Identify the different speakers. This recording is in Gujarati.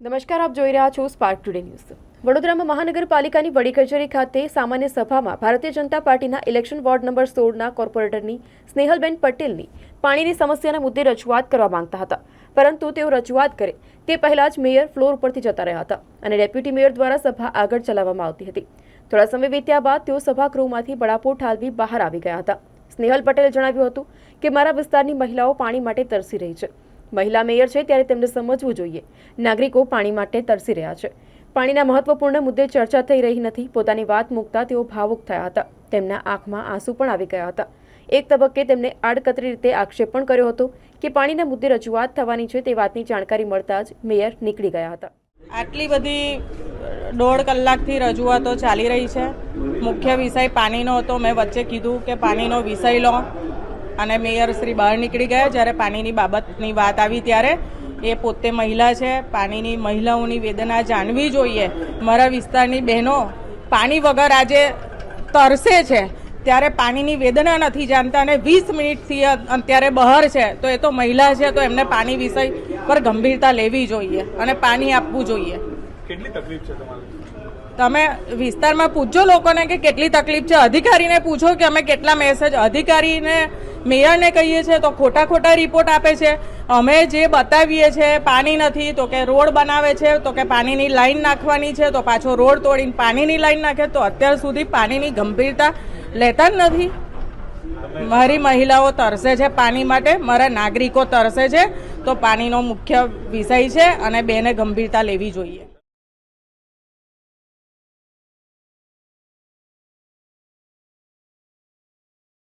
Speaker 1: નમસ્કાર, આપ જોઈ રહ્યા છો સ્પાર્ક ટુડે ન્યૂઝ વડોદરામાં મહાનગરપાલિકાની વડી કચેરી ખાતે સામાન્ય સભામાં ભારતીય જનતા પાર્ટીના ઇલેક્શન વોર્ડ નંબર સોળના કોર્પોરેટરની સ્નેહલબેન પટેલની પાણીની સમસ્યાના મુદ્દે રજૂઆત કરવા માંગતા હતા. પરંતુ તેઓ રજૂઆત કરે તે પહેલાં જ મેયર ફ્લોર ઉપરથી જતા રહ્યા હતા અને ડેપ્યુટી મેયર દ્વારા સભા આગળ ચલાવવામાં આવતી હતી. થોડા સમય વીત્યા બાદ તેઓ સભાગૃહમાંથી બળાપો ઠાલવી બહાર આવી ગયા હતા. સ્નેહલ પટેલે જણાવ્યું હતું કે, મારા વિસ્તારની મહિલાઓ પાણી માટે તરસી રહી છે. મહિલા મેયર છે ત્યારે તેમને સમજવું જોઈએ. નાગરિકો પાણી માટે તરસી રહ્યા છે. પાણીના મહત્વપૂર્ણ મુદ્દે ચર્ચા થઈ રહી નથી. પોતાની વાત મૂકતા તેઓ ભાવુક થયા હતા. તેમના આંખમાં આંસુ પણ આવી ગયા હતા. એક તબક્કે તેમણે આડકતરી રીતે આક્ષેપ પણ કર્યો હતો કે પાણીના મુદ્દે રજૂઆત થવાની છે તે વાતની જાણકારી મળતા જ મેયર નીકળી ગયા હતા.
Speaker 2: આટલી બધી દોઢ કલાકથી રજૂઆતો ચાલી રહી છે. મુખ્ય વિષય પાણીનો હતો. મેં વચ્ચે કીધું કે પાણીનો વિષય લો. અને મેયર શ્રી બહાર નીકળી ગયા. જ્યારે પાણીની બાબતની વાત આવી ત્યારે એ પોતે મહિલા છે. પાણીની મહિલાઓની વેદના જાણવી જોઈએ. મારા વિસ્તારની બહેનો પાણી વગર આજે તરસે છે. ત્યારે પાણીની વેદના નથી જાણતા અને વીસ મિનિટથી અત્યારે બહાર છે. તો એ તો મહિલા છે, તો એમને પાણી વિષય પર ગંભીરતા લેવી જોઈએ અને પાણી આપવું જોઈએ.
Speaker 3: કેટલી તકલીફ છે
Speaker 2: તમે વિસ્તારમાં પૂછજો લોકોને કે કેટલી તકલીફ છે. અધિકારીને પૂછો કે અમે કેટલા મેસેજ અધિકારીને, મેયરને કહીએ છીએ તો ખોટા ખોટા રિપોર્ટ આપે છે. અમે જે બતાવીએ છીએ પાણી નથી તો કે રોડ બનાવે છે તો કે પાણીની લાઈન નાખવાની છે તો પાછો રોડ તોડીને પાણીની લાઈન નાખે તો અત્યાર સુધી પાણીની ગંભીરતા લેતા જ નથી. મારી મહિલાઓ તરસે છે પાણી માટે, મારા નાગરિકો તરસે છે તો પાણીનો મુખ્ય વિષય છે અને બેને ગંભીરતા લેવી જોઈએ.